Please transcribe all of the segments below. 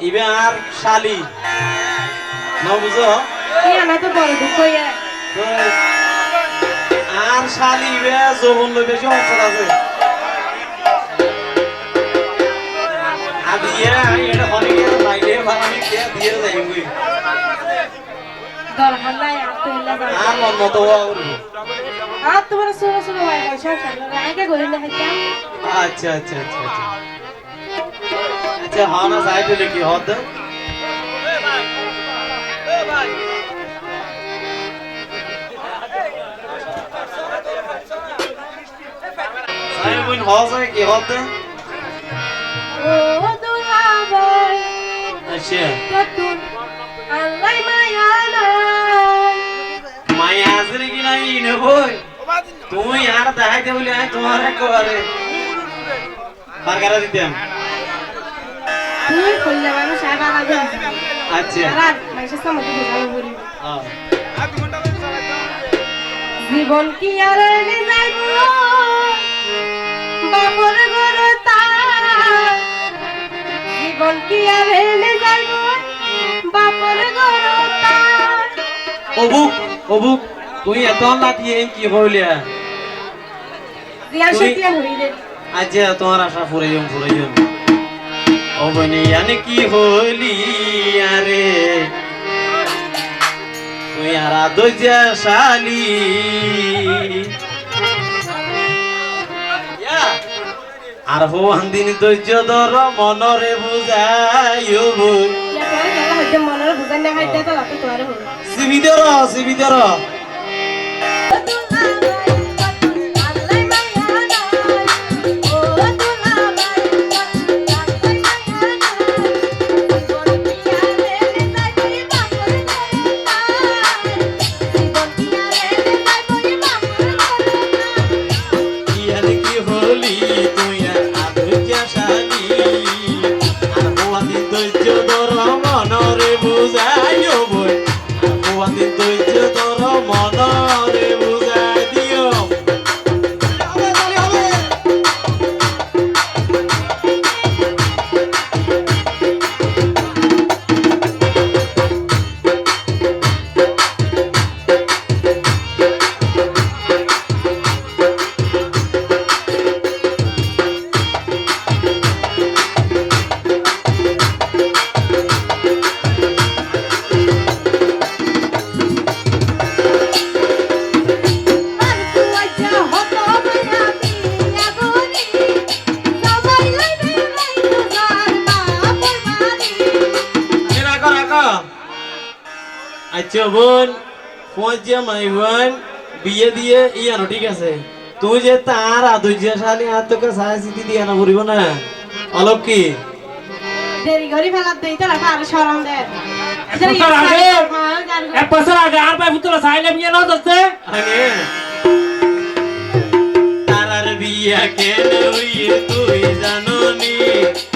ইবে আর শালি। না বুঝো। ইয়া। আর শালি ইবে যৌবন লই বেশি অবসর আছে। আদি ইয়া এটা অনেকে বাইরে ভাড়ানি কে দিয়ে যাই গই আর মন মতো তোমার আগে আচ্ছা আচ্ছা আচ্ছা আচ্ছা। আচ্ছা হ্যাঁ না যাই দিলে কি হদ সাই বুন হস কি হদ ও আচ্ছা। নাই মায়া আসলে কি নাই? নে বই। তুমি আর দেখাইতে বলি তোমার একেবারে বারগারা দিতাম। জীবন কি আর ঘর জীবন কি আর বাপর ঘর অবুক অবুক তুই এত লাতিয়ে কি হইলিয়া আচ্ছা তোমার আশা ফুরে যাম ফুরে যাম অবনি আনে কি হইলি আরে? তুই আর দইজা শালি আর হো আন্দিনি দৈর্য ধর মনরে বুঝাইও বই। ইয়া দৈর্য ধর মনরে। বোন পৌঁছে মাই বোন বিয়ে দিয়ে ইয়ানো ঠিক আছে? তুই যে তার আদুর্য শালি আর তোকে সাহা সিটি দিয়ে না পড়িব না? অলপ কি? দেরি করি ফেলার দেই তো রাখা আর সরম দে? এক বছর আগে এক বছর আগে আর পাই পুত্র সাইলে বিয়ে না দস্তে আগে। তারার বিয়া কেন হইয়ে তুই জাননি? জামাই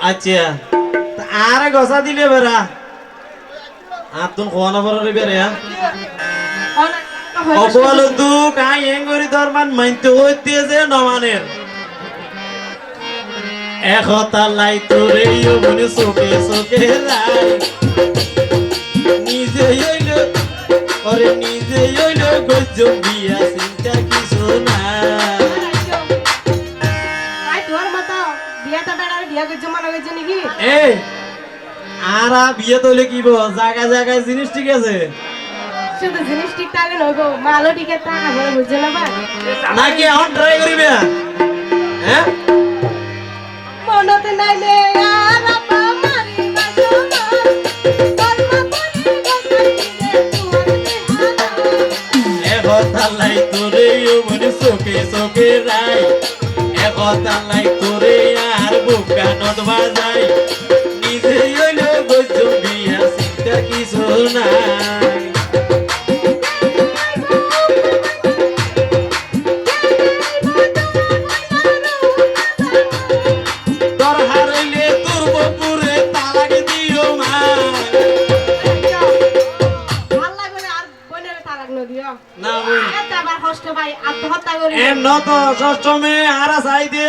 আচ্ছা। আরে গসা দিলে আর বড় রে বেরে অকল দু কাই এঙ্গরি দরমান মাইনতে হইতে যে নমানের। লাই তোরে মনে চোখে চোখে লাই। নিজে হইল ওরে নিজে হইল বিয়া নাকি এ আর বিয়ে তৈলে কি বল জায়গায় জায়গায় জিনিস ঠিক আছে। শুধু জিনিস ঠিক নইব মালও ঠিক আছে না নাকি এখন ট্রাই করিবে? হ্যাঁ? মনতে নাই আর একতা লাই তোরে মনে চোখে চোখে রাই একতা লাই তোরে বুকা নদ বাজাই নিজে হইল গজম বিয়া চিন্তা কিছু নাই।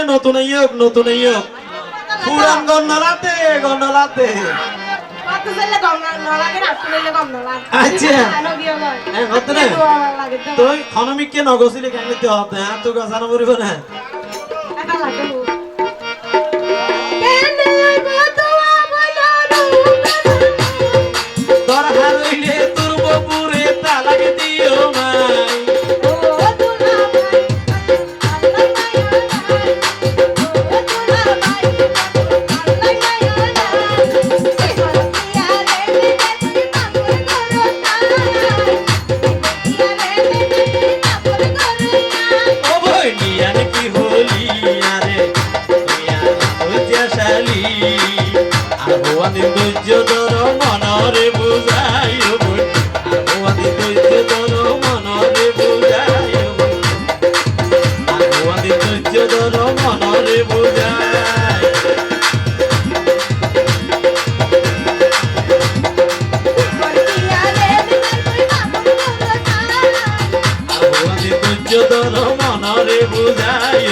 নতুন ইয়োগ নতুন ইয়োগ পুরান গন্ডলাতে গন্ডলাতে কত ছেলে গম না নলাগে না শুনলে গম না লাগে আচ্ছা। নদিও গয় এ হতে না এত আমার লাগে তো। তুই খনমিককে নগছিলি কেন হতে? হ্যাঁ তুই গছানো করিব না। ধর মনরে বুঝাই